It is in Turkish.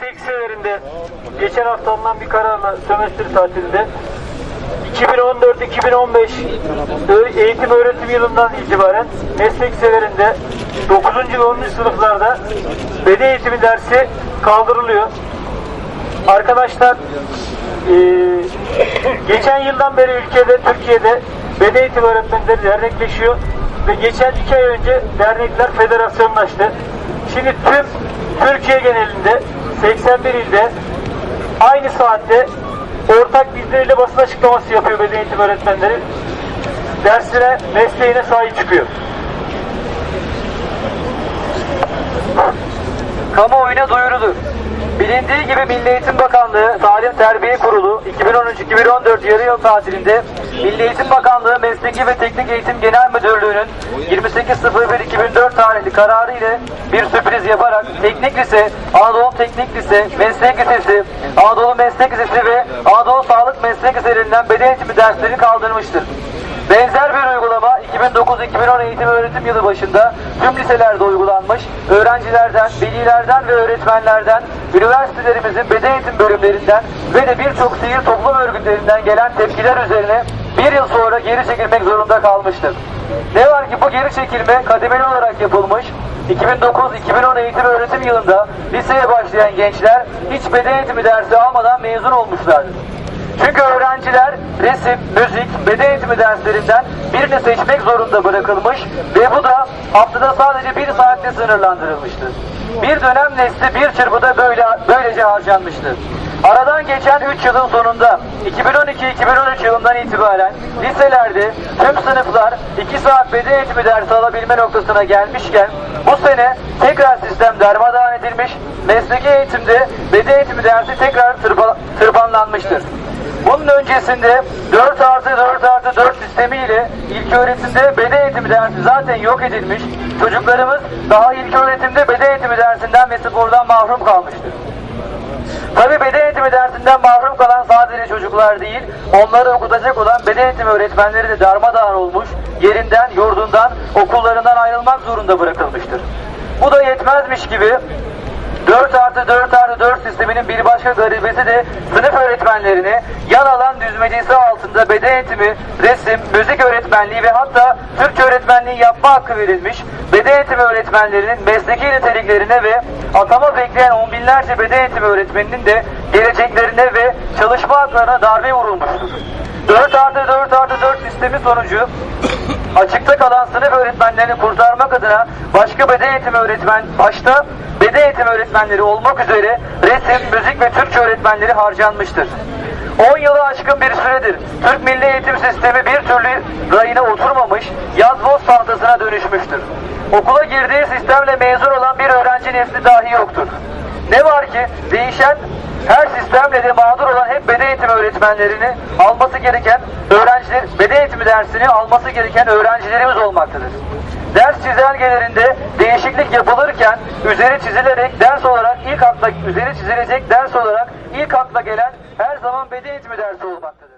meslek liselerinde geçen hafta alınan bir kararla sömestr tatilinde 2014-2015 ö- eğitim öğretim yılından itibaren meslek liselerinde 9. ve 10. sınıflarda beden eğitimi dersi kaldırılıyor. Arkadaşlar eee, geçen yıldan beri ülkede, Türkiye'de beden eğitimi öğretmenleri dernekleşiyor ve geçen iki ay önce dernekler federasyonlaştı. Şimdi tüm Türkiye genelinde 81 ilde aynı saatte ortak bildiriyle basın açıklaması yapıyor beden eğitimi öğretmenleri. Dersine, mesleğine sahip çıkıyor. Kamuoyuna duyurulur. Bilindiği gibi Milli Eğitim Bakanlığı Talim Terbiye Kurulu 2013-2014 yarı yıl tatilinde Milli Eğitim Bakanlığı Mesleki ve Teknik Eğitim Genel Müdürlüğü'nün 28.01.2004 tarihli kararı ile bir sürpriz yaparak Teknik Lise, Anadolu Teknik Lise, Meslek Lisesi, Anadolu Meslek Lisesi ve Anadolu Sağlık Meslek Liselerinden beden eğitimi derslerini kaldırmıştır. Benzer bir uygulama 2009-2010 eğitim öğretim yılı başında tüm liselerde uygulanmış, öğrencilerden, velilerden ve öğretmenlerden, üniversitelerimizin beden eğitim bölümlerinden ve de birçok sivil toplum örgütlerinden gelen tepkiler üzerine bir yıl sonra geri çekilmek zorunda kalmıştır. Ne var ki bu geri çekilme kademeli olarak yapılmış, 2009-2010 eğitim öğretim yılında liseye başlayan gençler hiç beden eğitimi dersi almadan mezun olmuşlardır. Çünkü öğrenciler resim, müzik, beden eğitimi derslerinden birini seçmek zorunda bırakılmış ve bu da haftada sadece bir saatte sınırlandırılmıştır. Bir dönem nesli bir çırpıda böyle böylece harcanmıştır. Aradan geçen 3 yılın sonunda 2012-2013 yılından itibaren liselerde tüm sınıflar 2 saat beden eğitimi dersi alabilme noktasına gelmişken bu sene tekrar sistem darmadağın edilmiş, mesleki eğitimde beden eğitimi dersi tekrar tırpa- tırpanlanmıştır. Bunun öncesinde 4 artı 4 artı 4 sistemiyle ilk öğretimde beden eğitimi dersi zaten yok edilmiş. Çocuklarımız daha ilk öğretimde beden eğitimi dersinden ve spordan mahrum kalmıştır. Tabi beden eğitimi dersinden mahrum kalan sadece çocuklar değil, onları okutacak olan beden eğitimi öğretmenleri de darmadağın olmuş, yerinden, yurdundan, okullarından ayrılmak zorunda bırakılmıştır. Bu da yetmezmiş gibi 4 artı 4 artı 4 sisteminin bir başka garibesi de sınıf öğretmenlerine yan alan düzmecesi altında beden eğitimi, resim, müzik öğretmenliği ve hatta Türkçe öğretmenliği yapma hakkı verilmiş beden eğitimi öğretmenlerinin mesleki niteliklerine ve atama bekleyen on binlerce beden eğitimi öğretmeninin de geleceklerine ve çalışma haklarına darbe vurulmuştur. 4 artı 4 artı 4 sistemi sonucu açıkta kalan sınıf öğretmenlerini adına başka beden eğitimi öğretmen başta beden eğitimi öğretmenleri olmak üzere resim, müzik ve Türkçe öğretmenleri harcanmıştır. 10 yılı aşkın bir süredir Türk Milli Eğitim Sistemi bir türlü rayına oturmamış, yaz boz tahtasına dönüşmüştür. Okula girdiği sistemle mezun olan bir öğrenci nesli dahi yoktur. Ne var ki değişen her sistemle de mağdur olan hep beden eğitimi öğretmenlerini alması gereken öğrenciler, beden eğitimi dersini alması gereken öğrencilerimiz olmaktadır. Ders çizelgelerinde değişiklik yapılırken üzeri çizilerek ders olarak ilk akla üzeri çizilecek ders olarak ilk akla gelen her zaman beden eğitimi dersi olmaktadır.